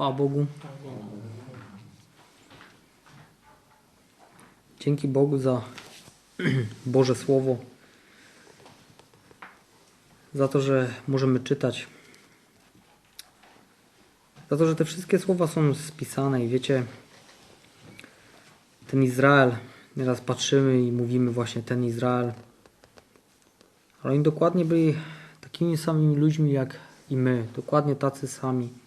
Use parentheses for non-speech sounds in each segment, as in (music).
Chwała Bogu. Dzięki Bogu za (clears throat) Boże Słowo. Za to, że możemy czytać. Za to, że te wszystkie słowa są spisane i wiecie, ten Izrael, nieraz patrzymy i mówimy właśnie ten Izrael, ale oni dokładnie byli takimi samymi ludźmi jak i my, dokładnie tacy sami.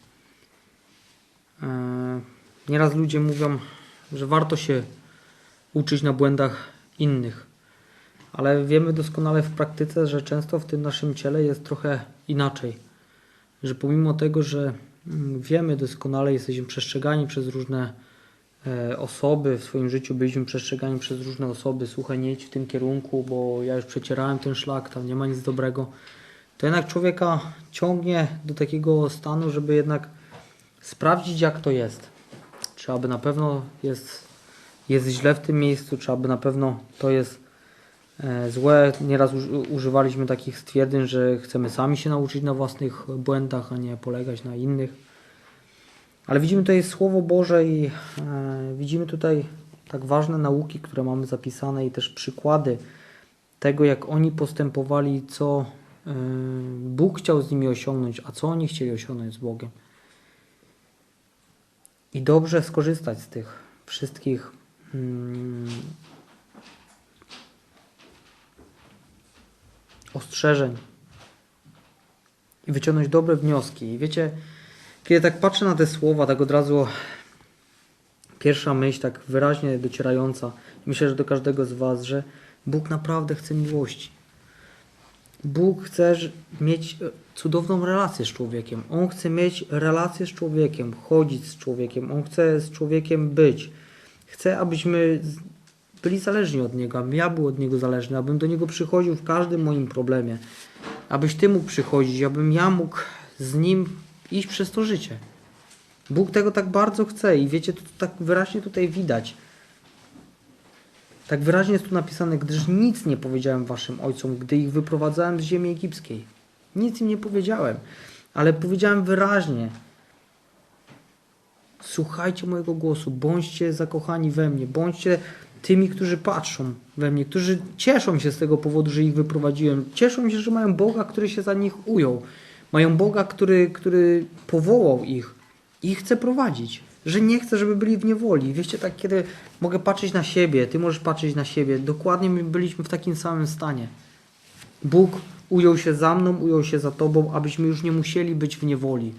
Eee, Nieraz ludzie mówią, że warto się uczyć na błędach innych, ale wiemy doskonale w praktyce, że często w tym naszym ciele jest trochę inaczej. Że pomimo tego, że mm, wiemy doskonale, jesteśmy przestrzegani przez różne e, osoby w swoim życiu, byliśmy przestrzegani przez różne osoby, słuchaj, nie idź w tym kierunku, bo ja już przecierałem ten szlak, tam nie ma nic dobrego. To jednak człowieka ciągnie do takiego stanu, żeby jednak sprawdzić, jak to jest. Czy aby na pewno jest, jest źle w tym miejscu, czy aby na pewno to jest e, złe. Nieraz uży- używaliśmy takich stwierdzeń, że chcemy sami się nauczyć na własnych błędach, a nie polegać na innych. Ale widzimy tutaj Słowo Boże i e, widzimy tutaj tak ważne nauki, które mamy zapisane i też przykłady tego, jak oni postępowali, co e, Bóg chciał z nimi osiągnąć, a co oni chcieli osiągnąć z Bogiem. I dobrze skorzystać z tych wszystkich mm, ostrzeżeń i wyciągnąć dobre wnioski. I wiecie, kiedy tak patrzę na te słowa, tak od razu pierwsza myśl, tak wyraźnie docierająca, myślę, że do każdego z Was, że Bóg naprawdę chce miłości. Bóg chce mieć e, cudowną relację z człowiekiem. On chce mieć relację z człowiekiem, chodzić z człowiekiem. On chce z człowiekiem być. Chce, abyśmy byli zależni od Niego, abym ja był od Niego zależny, abym do Niego przychodził w każdym moim problemie. Abyś Ty mógł przychodzić, abym ja mógł z Nim iść przez to życie. Bóg tego tak bardzo chce i wiecie, to tak wyraźnie tutaj widać. Tak wyraźnie jest tu napisane, gdyż nic nie powiedziałem waszym ojcom, gdy ich wyprowadzałem z ziemi egipskiej. Nic im nie powiedziałem, ale powiedziałem wyraźnie. Słuchajcie mojego głosu, bądźcie zakochani we mnie, bądźcie tymi, którzy patrzą we mnie, którzy cieszą się z tego powodu, że ich wyprowadziłem. Cieszą się, że mają Boga, który się za nich ujął. Mają Boga, który, który powołał ich i chce prowadzić. Że nie chce, żeby byli w niewoli. Wiecie, tak kiedy mogę patrzeć na siebie, ty możesz patrzeć na siebie, dokładnie my byliśmy w takim samym stanie. Bóg ujął się za mną, ujął się za tobą, abyśmy już nie musieli być w niewoli.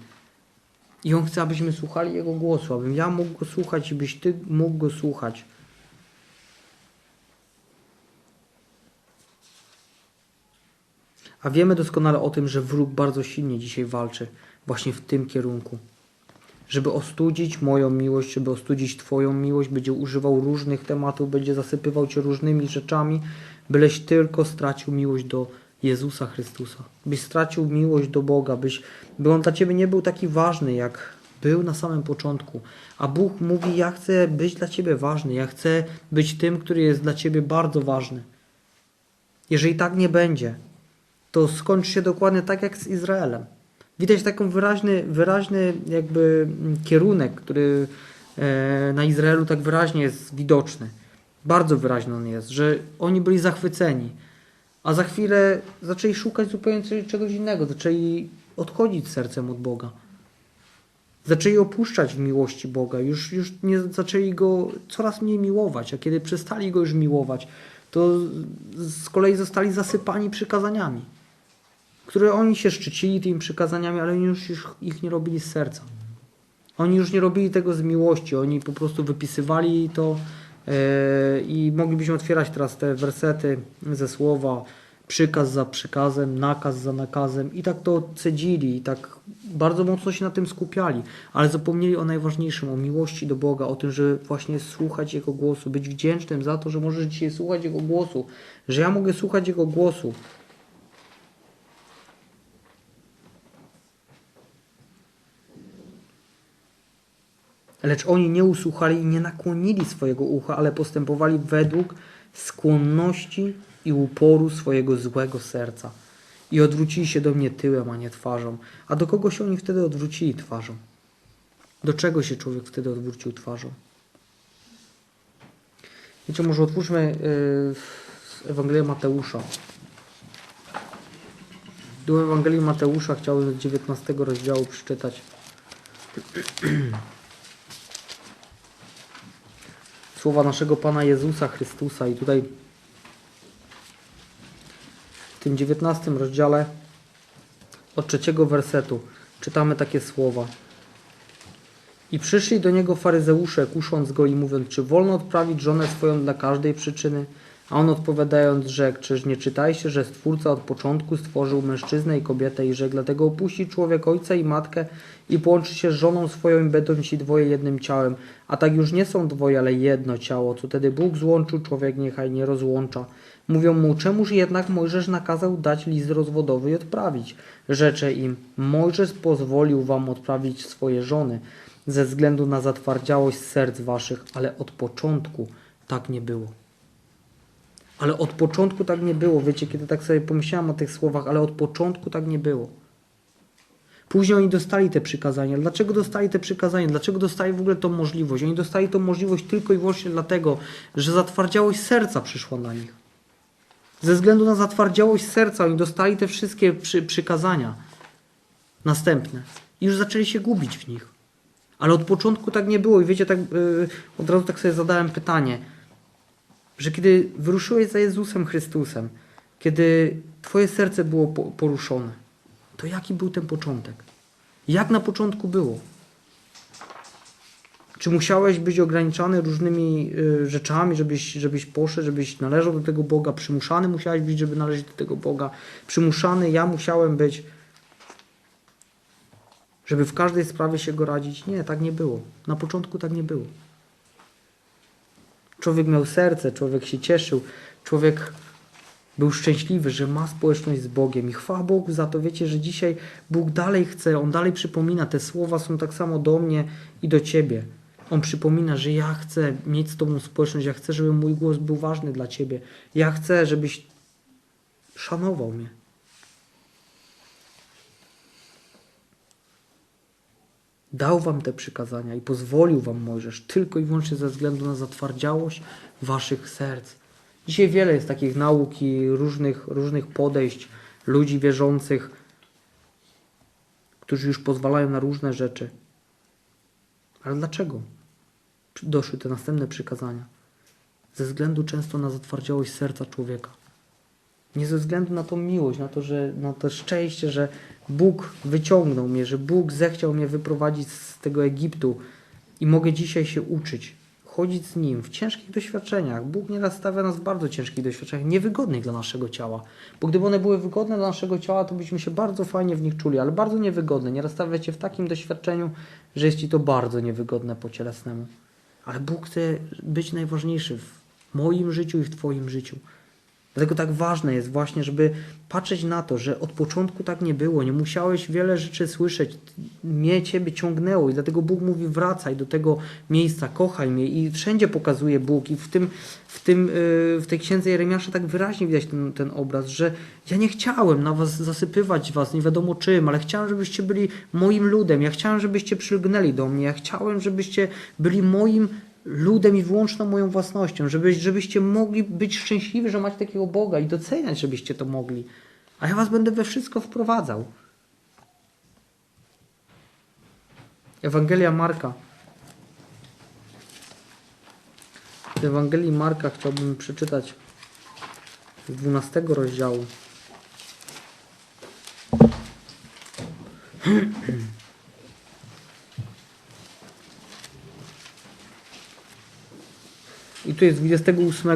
I On chce, abyśmy słuchali Jego głosu, abym ja mógł Go słuchać i byś Ty mógł Go słuchać. A wiemy doskonale o tym, że wróg bardzo silnie dzisiaj walczy właśnie w tym kierunku. Żeby ostudzić moją miłość, żeby ostudzić Twoją miłość, będzie używał różnych tematów, będzie zasypywał Cię różnymi rzeczami, byleś tylko stracił miłość do Jezusa Chrystusa. Byś stracił miłość do Boga, byś, by On dla Ciebie nie był taki ważny, jak był na samym początku. A Bóg mówi, ja chcę być dla Ciebie ważny, ja chcę być tym, który jest dla Ciebie bardzo ważny. Jeżeli tak nie będzie, to skończy się dokładnie tak jak z Izraelem. Widać taki wyraźny, wyraźny jakby kierunek, który e, na Izraelu tak wyraźnie jest widoczny. Bardzo wyraźny on jest, że oni byli zachwyceni, a za chwilę zaczęli szukać zupełnie czegoś innego, zaczęli odchodzić sercem od Boga. Zaczęli opuszczać w miłości Boga, już, już nie zaczęli go coraz mniej miłować, a kiedy przestali go już miłować, to z kolei zostali zasypani przykazaniami które oni się szczycili tymi przykazaniami, ale oni już, ich nie robili z serca. Oni już nie robili tego z miłości, oni po prostu wypisywali to e, i moglibyśmy otwierać teraz te wersety ze słowa przykaz za przykazem, nakaz za nakazem. I tak to cedzili i tak bardzo mocno się na tym skupiali, ale zapomnieli o najważniejszym, o miłości do Boga, o tym, że właśnie słuchać Jego głosu, być wdzięcznym za to, że możesz dzisiaj słuchać Jego głosu, że ja mogę słuchać Jego głosu, Lecz oni nie usłuchali i nie nakłonili swojego ucha, ale postępowali według skłonności i uporu swojego złego serca. I odwrócili się do mnie tyłem, a nie twarzą. A do kogo się oni wtedy odwrócili twarzą? Do czego się człowiek wtedy odwrócił twarzą? Wiecie, może otwórzmy yy, Ewangelię Mateusza. Do Ewangelii Mateusza chciałbym z 19 rozdziału przeczytać. (clears throat) Słowa naszego Pana Jezusa Chrystusa i tutaj w tym 19 rozdziale od trzeciego wersetu czytamy takie słowa. I przyszli do niego faryzeusze, kusząc go i mówiąc, czy wolno odprawić żonę swoją dla każdej przyczyny? A on odpowiadając, rzekł, czyż nie czytajcie, że Stwórca od początku stworzył mężczyznę i kobietę i że dlatego opuści człowiek ojca i matkę i połączy się z żoną swoją i będą ci dwoje jednym ciałem. A tak już nie są dwoje, ale jedno ciało. Co tedy Bóg złączył, człowiek niechaj nie rozłącza. Mówią mu, czemuż jednak Mojżesz nakazał dać list rozwodowy i odprawić? Rzecze im, Mojżesz pozwolił wam odprawić swoje żony ze względu na zatwardziałość serc waszych, ale od początku tak nie było. Ale od początku tak nie było. Wiecie, kiedy tak sobie pomyślałem o tych słowach, ale od początku tak nie było. Później oni dostali te przykazania. Dlaczego dostali te przykazania? Dlaczego dostali w ogóle tą możliwość? Oni dostali tą możliwość tylko i wyłącznie dlatego, że zatwardziałość serca przyszła na nich. Ze względu na zatwardziałość serca oni dostali te wszystkie przy, przykazania następne i już zaczęli się gubić w nich. Ale od początku tak nie było i wiecie, tak yy, od razu tak sobie zadałem pytanie, że kiedy wyruszyłeś za Jezusem Chrystusem, kiedy twoje serce było po, poruszone, to jaki był ten początek? Jak na początku było? Czy musiałeś być ograniczany różnymi y, rzeczami, żebyś, żebyś poszedł, żebyś należał do tego Boga? Przymuszany musiałeś być, żeby należeć do tego Boga? Przymuszany ja musiałem być, żeby w każdej sprawie się go radzić? Nie, tak nie było. Na początku tak nie było. Człowiek miał serce, człowiek się cieszył, człowiek był szczęśliwy, że ma społeczność z Bogiem i chwała Bogu za to. Wiecie, że dzisiaj Bóg dalej chce, On dalej przypomina, te słowa są tak samo do mnie i do Ciebie. On przypomina, że ja chcę mieć z Tobą społeczność, ja chcę, żeby mój głos był ważny dla Ciebie. Ja chcę, żebyś szanował mnie. Dał wam te przykazania i pozwolił wam Mojżesz tylko i wyłącznie ze względu na zatwardziałość waszych serc. Dzisiaj wiele jest takich nauk i różnych, różnych podejść ludzi wierzących, którzy już pozwalają na różne rzeczy. Ale dlaczego doszły te następne przykazania? Ze względu często na zatwardziałość serca człowieka. Nie ze względu na tą miłość, na to, że, na to szczęście, że Bóg wyciągnął mnie, że Bóg zechciał mnie wyprowadzić z tego Egiptu i mogę dzisiaj się uczyć, chodzić z Nim w ciężkich doświadczeniach. Bóg nieraz stawia nas w bardzo ciężkich doświadczeniach, niewygodnych dla naszego ciała. Bo gdyby one były wygodne dla naszego ciała, to byśmy się bardzo fajnie w nich czuli, ale bardzo niewygodne. Nieraz stawia Cię w takim doświadczeniu, że jest Ci to bardzo niewygodne po cielesnemu. Ale Bóg chce być najważniejszy w moim życiu i w Twoim życiu. Dlatego tak ważne jest właśnie, żeby patrzeć na to, że od początku tak nie było, nie musiałeś wiele rzeczy słyszeć, mnie ciebie ciągnęło i dlatego Bóg mówi wracaj do tego miejsca, kochaj mnie. I wszędzie pokazuje Bóg. I w tym, w tym, yy, w tej księdze Jeremiasza tak wyraźnie widać ten, ten obraz, że ja nie chciałem na was zasypywać was nie wiadomo czym, ale chciałem, żebyście byli moim ludem, ja chciałem, żebyście przylgnęli do mnie, ja chciałem, żebyście byli moim ludem i wyłączną moją własnością, żeby, żebyście mogli być szczęśliwi, że macie takiego Boga i doceniać, żebyście to mogli. A ja was będę we wszystko wprowadzał. Ewangelia Marka. Z Ewangelii Marka chciałbym przeczytać z 12 rozdziału. (clears throat) I tu jest 28, e,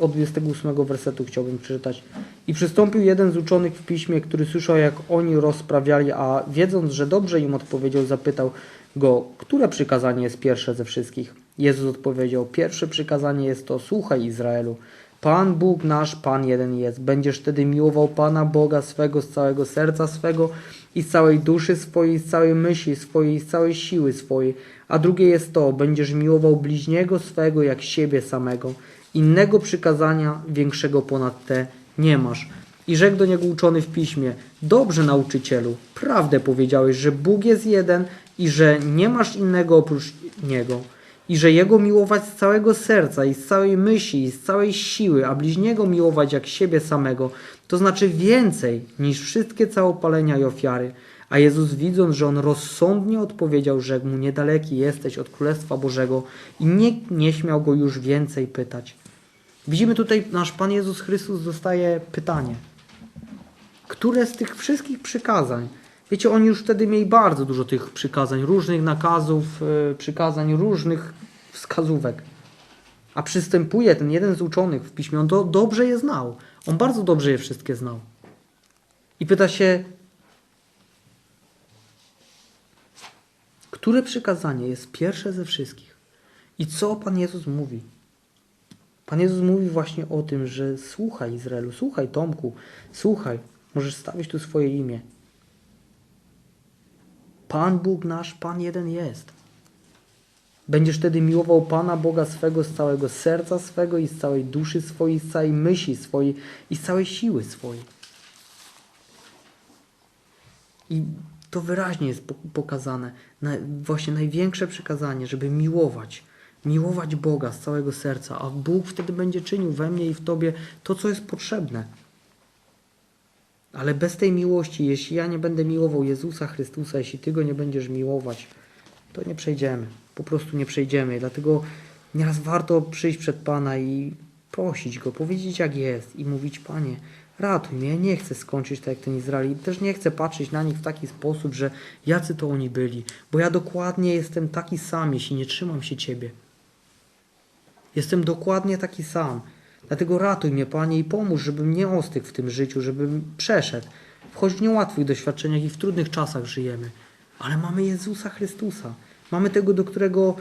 od 28 wersetu chciałbym przeczytać. I przystąpił jeden z uczonych w piśmie, który słyszał, jak oni rozprawiali, a wiedząc, że dobrze im odpowiedział, zapytał go, które przykazanie jest pierwsze ze wszystkich. Jezus odpowiedział, pierwsze przykazanie jest to, słuchaj Izraelu, Pan Bóg nasz, Pan jeden jest. Będziesz wtedy miłował Pana Boga swego z całego serca swego i z całej duszy swojej, z całej myśli swojej, z całej siły swojej. A drugie jest to, będziesz miłował bliźniego swego jak siebie samego. Innego przykazania większego ponad te nie masz. I rzekł do niego uczony w piśmie: Dobrze, nauczycielu, prawdę powiedziałeś, że Bóg jest jeden i że nie masz innego oprócz niego. I że jego miłować z całego serca i z całej myśli i z całej siły, a bliźniego miłować jak siebie samego, to znaczy więcej niż wszystkie całopalenia i ofiary. A Jezus widząc, że on rozsądnie odpowiedział, rzekł mu, niedaleki jesteś od Królestwa Bożego i nikt nie śmiał go już więcej pytać. Widzimy tutaj, nasz Pan Jezus Chrystus dostaje pytanie. Które z tych wszystkich przykazań, wiecie, oni już wtedy mieli bardzo dużo tych przykazań, różnych nakazów, yy, przykazań, różnych wskazówek. A przystępuje ten jeden z uczonych w piśmie, on do, dobrze je znał. On bardzo dobrze je wszystkie znał. I pyta się, które przykazanie jest pierwsze ze wszystkich? I co Pan Jezus mówi? Pan Jezus mówi właśnie o tym, że słuchaj Izraelu, słuchaj Tomku, słuchaj, możesz stawić tu swoje imię. Pan Bóg nasz, Pan jeden jest. Będziesz wtedy miłował Pana Boga swego z całego serca swego i z całej duszy swojej, z całej myśli swojej i z całej siły swojej. I to wyraźnie jest po- pokazane. Właśnie największe przykazanie, żeby miłować. Miłować Boga z całego serca, a Bóg wtedy będzie czynił we mnie i w Tobie to, co jest potrzebne. Ale bez tej miłości, jeśli ja nie będę miłował Jezusa Chrystusa, jeśli Ty Go nie będziesz miłować, to nie przejdziemy. Po prostu nie przejdziemy. Dlatego nieraz warto przyjść przed Pana i prosić Go, powiedzieć jak jest i mówić, Panie, ratuj mnie, ja nie chcę skończyć tak jak ten Izrael też nie chcę patrzeć na nich w taki sposób, że jacy to oni byli, bo ja dokładnie jestem taki sam, jeśli nie trzymam się Ciebie. Jestem dokładnie taki sam. Dlatego ratuj mnie, Panie, i pomóż, żebym nie ostygł w tym życiu, żebym przeszedł. Choć w niełatwych doświadczeniach i w trudnych czasach żyjemy. Ale mamy Jezusa Chrystusa. Mamy tego, do którego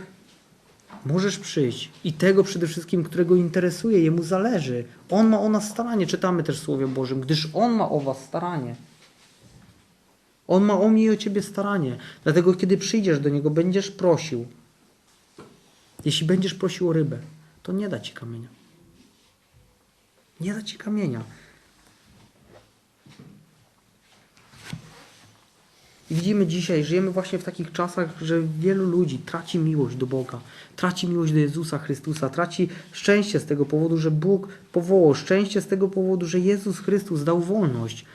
możesz przyjść. I tego przede wszystkim, którego interesuje, Jemu zależy. On ma o nas staranie. Czytamy też w Słowie Bożym, gdyż On ma o was staranie. On ma o mnie i o ciebie staranie. Dlatego, kiedy przyjdziesz do Niego, będziesz prosił. Jeśli będziesz prosił o rybę, to nie da ci kamienia. Nie da ci kamienia. I widzimy dzisiaj, żyjemy właśnie w takich czasach, że wielu ludzi traci miłość do Boga, traci miłość do Jezusa Chrystusa, traci szczęście z tego powodu, że Bóg powołał, szczęście z tego powodu, że Jezus Chrystus dał wolność.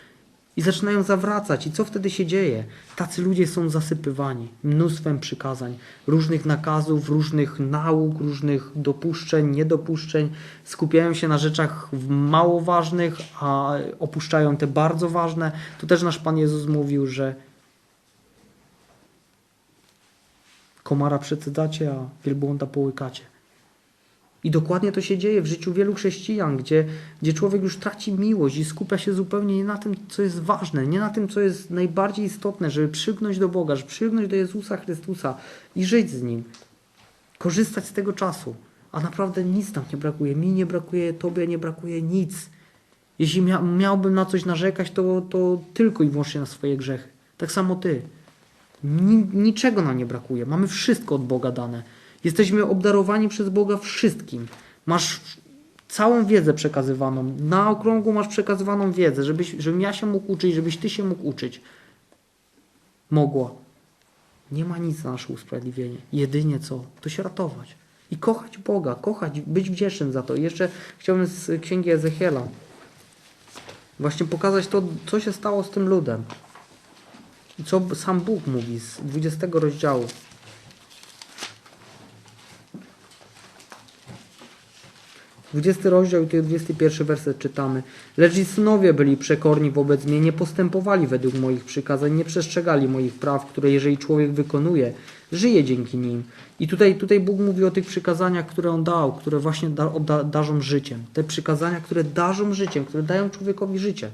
I zaczynają zawracać. I co wtedy się dzieje? Tacy ludzie są zasypywani mnóstwem przykazań, różnych nakazów, różnych nauk, różnych dopuszczeń, niedopuszczeń. Skupiają się na rzeczach mało ważnych, a opuszczają te bardzo ważne. Tu też nasz Pan Jezus mówił, że komara przecydacie, a wielbłąda połykacie. I dokładnie to się dzieje w życiu wielu chrześcijan, gdzie, gdzie człowiek już traci miłość i skupia się zupełnie nie na tym, co jest ważne, nie na tym, co jest najbardziej istotne, żeby przygnąć do Boga, żeby przygnąć do Jezusa Chrystusa i żyć z Nim. Korzystać z tego czasu. A naprawdę nic nam nie brakuje. Mi nie brakuje, Tobie nie brakuje nic. Jeśli mia miałbym na coś narzekać, to, to tylko i wyłącznie na swoje grzechy. Tak samo Ty. Ni niczego nam nie brakuje. Mamy wszystko od Boga dane. Jesteśmy obdarowani przez Boga wszystkim. Masz całą wiedzę przekazywaną. Na okrągło masz przekazywaną wiedzę, żebyś, żebym ja się mógł uczyć, żebyś ty się mógł uczyć. Mogła. Nie ma nic na nasze usprawiedliwienie. Jedynie co? To się ratować. I kochać Boga, kochać, być wdzięcznym za to. I jeszcze chciałbym z księgi Ezechiela właśnie pokazać to, co się stało z tym ludem. I co sam Bóg mówi z 20 rozdziału. Dwudziesty rozdział i tu 21 werset czytamy. Lecz i synowie byli przekorni wobec mnie, nie postępowali według moich przykazań, nie przestrzegali moich praw, które jeżeli człowiek wykonuje, żyje dzięki nim. I tutaj, tutaj Bóg mówi o tych przykazaniach, które On dał, które właśnie da, da, darzą życiem. Te przykazania, które darzą życiem, które dają człowiekowi życie.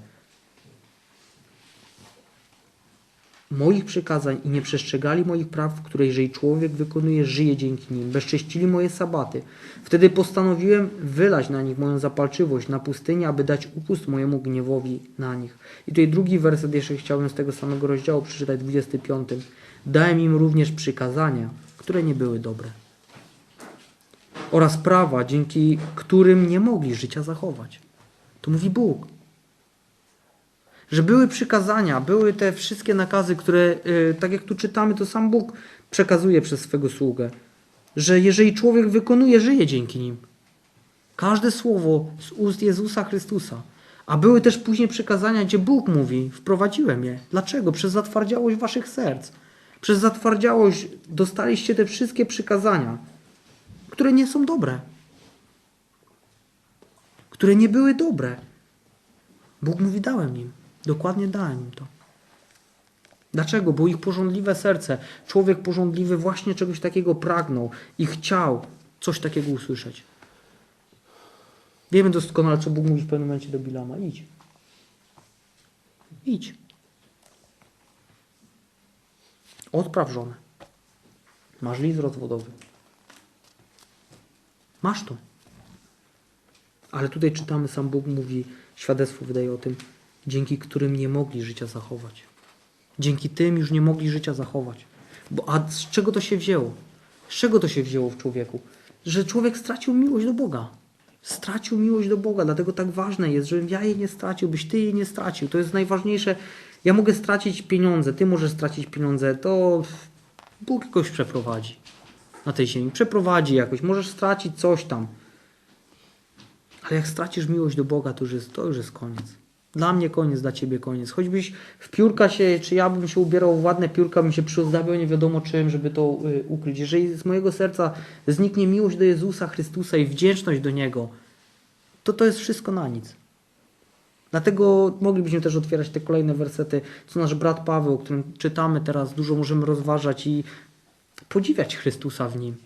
Moich przykazań i nie przestrzegali moich praw, które jeżeli człowiek wykonuje, żyje dzięki nim. Bezcześcili moje sabaty. Wtedy postanowiłem wylać na nich moją zapalczywość na pustynię, aby dać upust mojemu gniewowi na nich. I tutaj drugi werset jeszcze chciałbym z tego samego rozdziału przeczytać, 25. Dałem im również przykazania, które nie były dobre. Oraz prawa, dzięki którym nie mogli życia zachować. To mówi Bóg. Że były przykazania, były te wszystkie nakazy, które, y, tak jak tu czytamy, to sam Bóg przekazuje przez swego sługę. Że jeżeli człowiek wykonuje, żyje dzięki nim. Każde słowo z ust Jezusa Chrystusa. A były też później przykazania, gdzie Bóg mówi: Wprowadziłem je. Dlaczego? Przez zatwardziałość waszych serc. Przez zatwardziałość dostaliście te wszystkie przykazania, które nie są dobre. Które nie były dobre. Bóg mówi: Dałem im. Dokładnie dałem im to. Dlaczego? Bo ich porządliwe serce, człowiek porządliwy właśnie czegoś takiego pragnął i chciał coś takiego usłyszeć. Wiemy doskonale, co Bóg mówi w pewnym momencie do Bilama. Idź. Idź. Odpraw żonę. Masz list rozwodowy. Masz to. Ale tutaj czytamy, sam Bóg mówi, świadectwo wydaje o tym, dzięki którym nie mogli życia zachować. Dzięki tym już nie mogli życia zachować. Bo, a z czego to się wzięło? Z czego to się wzięło w człowieku? Że człowiek stracił miłość do Boga. Stracił miłość do Boga, dlatego tak ważne jest, żebym ja jej nie stracił, byś ty jej nie stracił. To jest najważniejsze. Ja mogę stracić pieniądze, ty możesz stracić pieniądze, to Bóg jakoś przeprowadzi na tej ziemi. Przeprowadzi jakoś, możesz stracić coś tam. Ale jak stracisz miłość do Boga, to już jest, to już jest koniec. Dla mnie koniec, dla ciebie koniec. Choćbyś w piórka się, czy ja bym się ubierał w ładne piórka, bym się przyozdabiał nie wiadomo czym, żeby to y, ukryć. Jeżeli z mojego serca zniknie miłość do Jezusa Chrystusa i wdzięczność do Niego, to to jest wszystko na nic. Dlatego moglibyśmy też otwierać te kolejne wersety, co nasz brat Paweł, o którym czytamy teraz, dużo możemy rozważać i podziwiać Chrystusa w nim.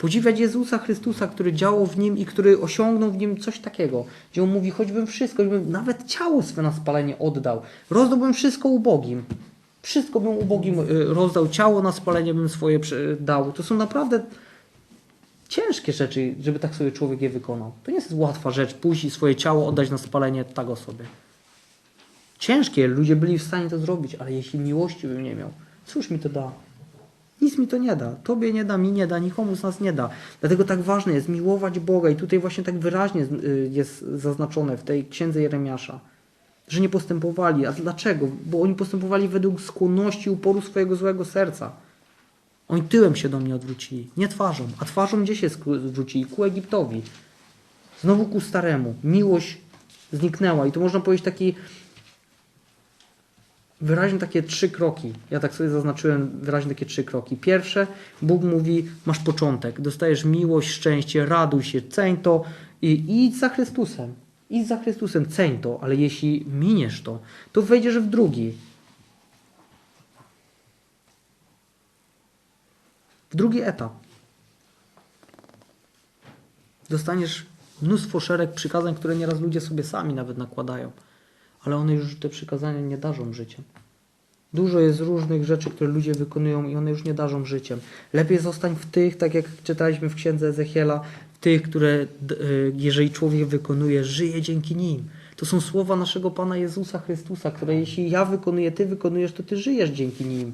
Podziwiać Jezusa Chrystusa, który działał w nim i który osiągnął w nim coś takiego, gdzie on mówi, choćbym wszystko, choćbym nawet ciało swe na spalenie oddał, rozdałbym wszystko ubogim. Wszystko bym ubogim y, rozdał, ciało na spalenie bym swoje dał. To są naprawdę ciężkie rzeczy, żeby tak sobie człowiek je wykonał. To nie jest łatwa rzecz, pójść i swoje ciało oddać na spalenie tak osobie. Ciężkie, ludzie byli w stanie to zrobić, ale jeśli miłości bym nie miał, cóż mi to da? Nic mi to nie da. Tobie nie da, mi nie da, nikomu z nas nie da. Dlatego tak ważne jest miłować Boga i tutaj właśnie tak wyraźnie y, jest zaznaczone w tej księdze Jeremiasza, że nie postępowali. A dlaczego? Bo oni postępowali według skłonności uporu swojego złego serca. Oni tyłem się do mnie odwrócili, nie twarzą. A twarzą gdzie się zwrócili? Ku Egiptowi. Znowu ku staremu. Miłość zniknęła. I to można powiedzieć taki wyraźnie takie trzy kroki. Ja tak sobie zaznaczyłem wyraźnie takie trzy kroki. Pierwsze, Bóg mówi, masz początek, dostajesz miłość, szczęście, raduj się, ceń to i idź za Chrystusem. Idź za Chrystusem, ceń to, ale jeśli miniesz to, to wejdziesz w drugi. W drugi etap. Dostaniesz mnóstwo szereg przykazań, które nieraz ludzie sobie sami nawet nakładają ale one już te przykazania nie darzą życiem. Dużo jest różnych rzeczy, które ludzie wykonują i one już nie darzą życiem. Lepiej zostań w tych, tak jak czytaliśmy w księdze Ezechiela, w tych, które y, jeżeli człowiek wykonuje, żyje dzięki nim. To są słowa naszego Pana Jezusa Chrystusa, które jeśli ja wykonuję, ty wykonujesz, to ty żyjesz dzięki nim.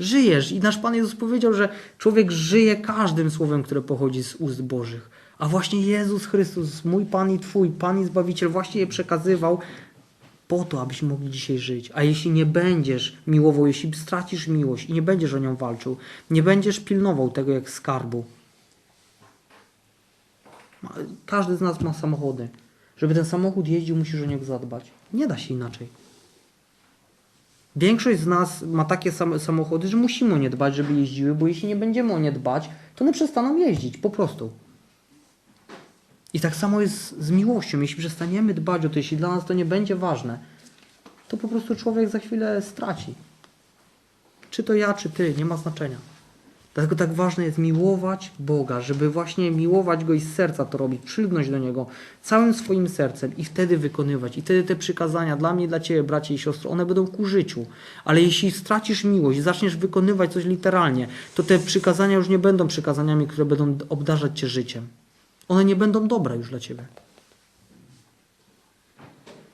Żyjesz. I nasz Pan Jezus powiedział, że człowiek żyje każdym słowem, które pochodzi z ust Bożych. A właśnie Jezus Chrystus, mój Pan i Twój, Pan i Zbawiciel, właśnie je przekazywał po to, abyśmy mogli dzisiaj żyć. A jeśli nie będziesz miłował, jeśli stracisz miłość i nie będziesz o nią walczył, nie będziesz pilnował tego jak skarbu. Każdy z nas ma samochody. Żeby ten samochód jeździł, musisz o niego zadbać. Nie da się inaczej. Większość z nas ma takie same samochody, że musimy o nie dbać, żeby jeździły, bo jeśli nie będziemy o nie dbać, to one przestaną jeździć, po prostu. I tak samo jest z miłością. Jeśli przestaniemy dbać o to, jeśli dla nas to nie będzie ważne, to po prostu człowiek za chwilę straci. Czy to ja, czy ty, nie ma znaczenia. Dlatego tak ważne jest miłować Boga, żeby właśnie miłować Go i z serca to robić, przylgnąć do Niego całym swoim sercem i wtedy wykonywać. I wtedy te przykazania dla mnie, dla Ciebie, bracie i siostry, one będą ku życiu. Ale jeśli stracisz miłość, zaczniesz wykonywać coś literalnie, to te przykazania już nie będą przykazaniami, które będą obdarzać Cię życiem. One nie będą dobre już dla Ciebie.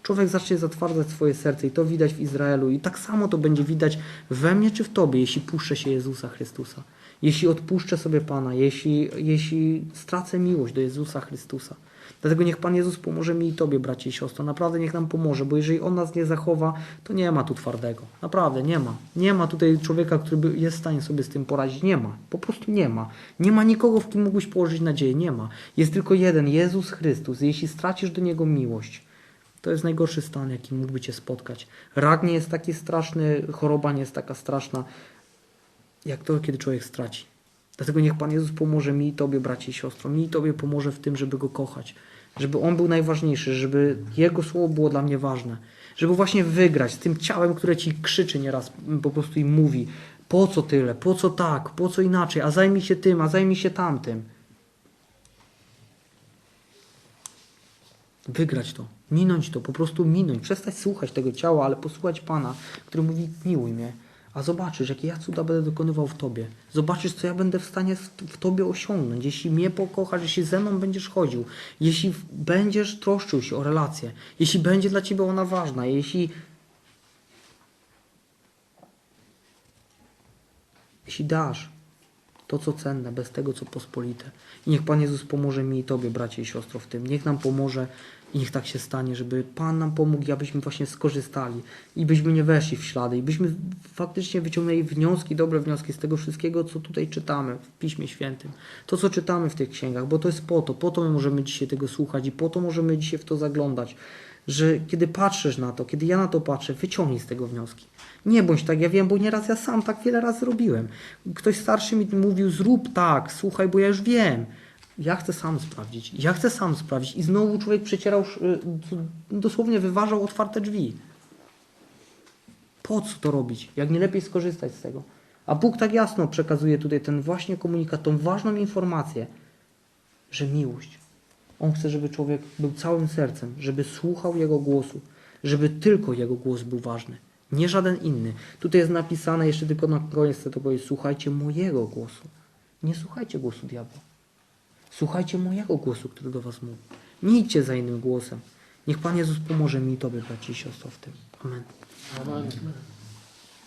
Człowiek zacznie zatwardzać swoje serce i to widać w Izraelu i tak samo to będzie widać we mnie czy w Tobie, jeśli puszczę się Jezusa Chrystusa. Jeśli odpuszczę sobie Pana, jeśli, jeśli stracę miłość do Jezusa Chrystusa. Dlatego niech Pan Jezus pomoże mi i Tobie, bracie i siostro. Naprawdę niech nam pomoże, bo jeżeli On nas nie zachowa, to nie ma tu twardego. Naprawdę nie ma. Nie ma tutaj człowieka, który jest w stanie sobie z tym poradzić. Nie ma. Po prostu nie ma. Nie ma nikogo, w kim mógłbyś położyć nadzieję. Nie ma. Jest tylko jeden, Jezus Chrystus. Jeśli stracisz do Niego miłość, to jest najgorszy stan, jaki mógłby Cię spotkać. Rak nie jest taki straszny, choroba nie jest taka straszna, jak to, kiedy człowiek straci. Dlatego niech Pan Jezus pomoże mi i Tobie, bracie i siostro, mi i Tobie pomoże w tym, żeby Go kochać. Żeby On był najważniejszy, żeby Jego słowo było dla mnie ważne. Żeby właśnie wygrać z tym ciałem, które Ci krzyczy nieraz po prostu i mówi po co tyle, po co tak, po co inaczej, a zajmij się tym, a zajmij się tamtym. Wygrać to, minąć to, po prostu minąć, przestać słuchać tego ciała, ale posłuchać Pana, który mówi miłuj mnie, a zobaczysz, jakie ja cuda będę dokonywał w Tobie. Zobaczysz, co ja będę w stanie w, Tobie osiągnąć. Jeśli mnie pokochasz, jeśli ze mną będziesz chodził, jeśli będziesz troszczył się o relację, jeśli będzie dla Ciebie ona ważna, jeśli jeśli dasz to, co cenne, bez tego, co pospolite. I niech Pan Jezus pomoże mi i Tobie, bracie i siostro, w tym. Niech nam pomoże i niech tak się stanie, żeby Pan nam pomógł abyśmy właśnie skorzystali i byśmy nie weszli w ślady i byśmy faktycznie wyciągnęli wnioski, dobre wnioski z tego wszystkiego, co tutaj czytamy w Piśmie Świętym. To, co czytamy w tych księgach, bo to jest po to, po to my możemy dzisiaj tego słuchać i po to możemy dzisiaj w to zaglądać, że kiedy patrzysz na to, kiedy ja na to patrzę, wyciągnij z tego wnioski. Nie bądź tak, ja wiem, bo nieraz ja sam tak wiele razy robiłem. Ktoś starszy mi mówił, zrób tak, słuchaj, bo ja już wiem. Ja chcę sam sprawdzić, ja chcę sam sprawdzić. I znowu człowiek przecierał, y, dosłownie wyważał otwarte drzwi. Po co to robić? Jak nie lepiej skorzystać z tego? A Bóg tak jasno przekazuje tutaj ten właśnie komunikat, tą ważną informację, że miłość. On chce, żeby człowiek był całym sercem, żeby słuchał Jego głosu, żeby tylko Jego głos był ważny, nie żaden inny. Tutaj jest napisane, jeszcze tylko na koniec chcę to powiedzieć, słuchajcie mojego głosu. Nie słuchajcie głosu diabła. Słuchajcie mojego głosu, który do was mówi. Nie idźcie za innym głosem. Niech Pan Jezus pomoże mi i Tobie, braci i siostro, w tym. Amen. Amen.